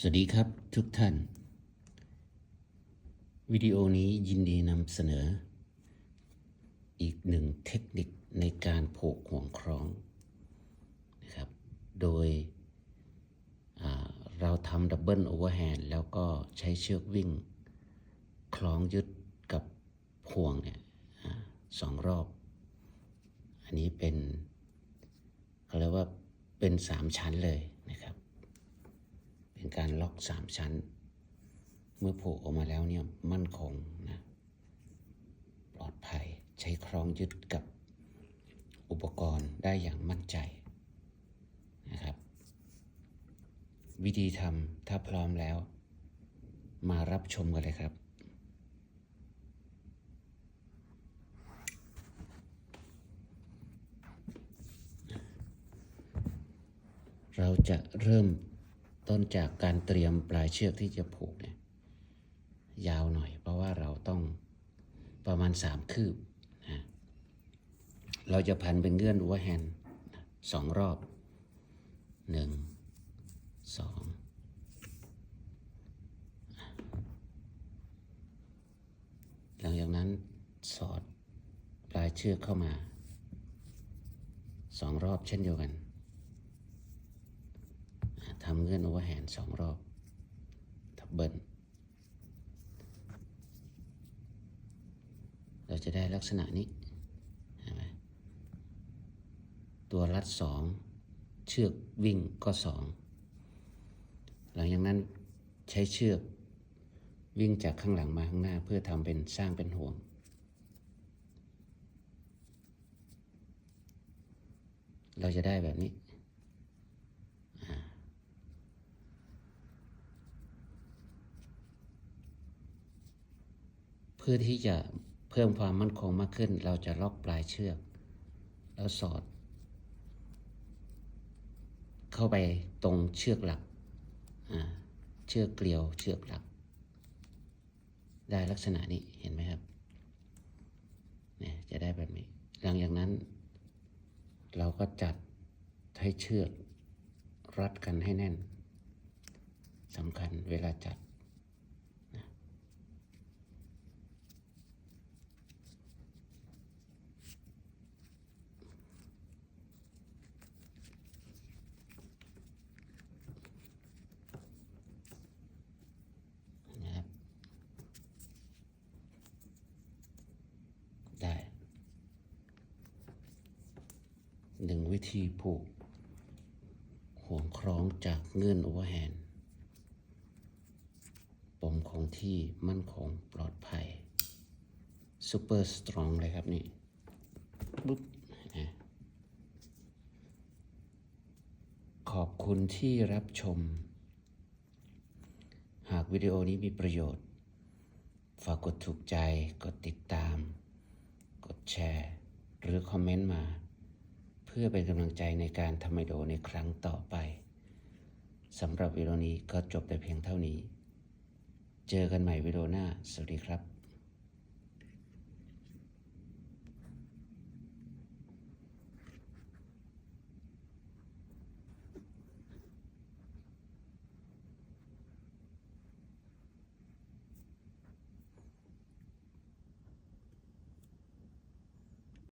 สวัสดีครับทุกท่าน วิดีโอนี้ยินดีนำเสนอ อีกหนึ่งเทคนิคในการผูกห่วงคล้องนะครับ โดยเราทำดับเบิลโอเวอร์แฮนด์แล้วก็ใช้เชือกวิ่ง คล้องยึดกับห่วงเนี่ยอสองรอบ อันนี้เป็นเขาเรียกว่าเป็นสามชั้นเลยนะครับ เป็นการล็อกสามชั้น เมื่อโผล่ออกมาแล้วเนี่ยมั่นคงนะปลอดภัยใช้คล้องยึดกับอุปกรณ์ได้อย่างมั่นใจนะครับ วิธีทำถ้าพร้อมแล้ว มารับชมกันเลยครับเราจะเริ่ม ต้นจากการเตรียมปลายเชือกที่จะผูกเนี่ยยาวหน่อย เพราะว่าเราต้องประมาณสามคืบนะเราจะพันเป็นเงื่อนหัวแฮนสองรอบหนึ่งสองหลังจากนั้นสอดปลายเชือกเข้ามาสองรอบเช่นเดียวกัน ทำเงื่อนโอเวอร์แฮนด์สองรอบ ทับเบิลเราจะได้ลักษณะนี้เห็นไหมตัวรัดสองเชือกวิ่งก็สองหลังจากนั้นใช้เชือกวิ่งจากข้างหลังมาข้างหน้าเพื่อทำเป็นสร้างเป็นห่วง เราจะได้แบบนี้ เพื่อที่จะเพิ่มความมั่นคงมากขึ้น เราจะล็อกปลายเชือก แล้วสอด เข้าไปตรงเชือกหลัก เชือกเกลียวเชือกหลัก ได้ลักษณะนี้เห็นไหมครับเนี่ยจะได้แบบนี้ หลังจากนั้น เราก็จัดให้เชือกรัดกันให้แน่นสำคัญเวลาจัด นะครับ ได้ หนึ่งวิธีผูกห่วงคล้องจากเงื่อนโอเวอร์แฮนด์ปมของที่มั่นคงปลอดภัยซูเปอร์สตรองเลยครับนี่ปุ๊บขอบคุณที่รับชม หากวิดีโอนี้มีประโยชน์ ฝากกดถูกใจ กดติดตาม กดแชร์ หรือคอมเมนต์มา พื่อเป็นกำลังใจในการทำวิดีโอในครั้งต่อไปสำหรับวิดีโอนี้ก็จบแต่เพียงเท่านี้ เจอกันใหม่วิดีโอหน้า สวัสดีครับ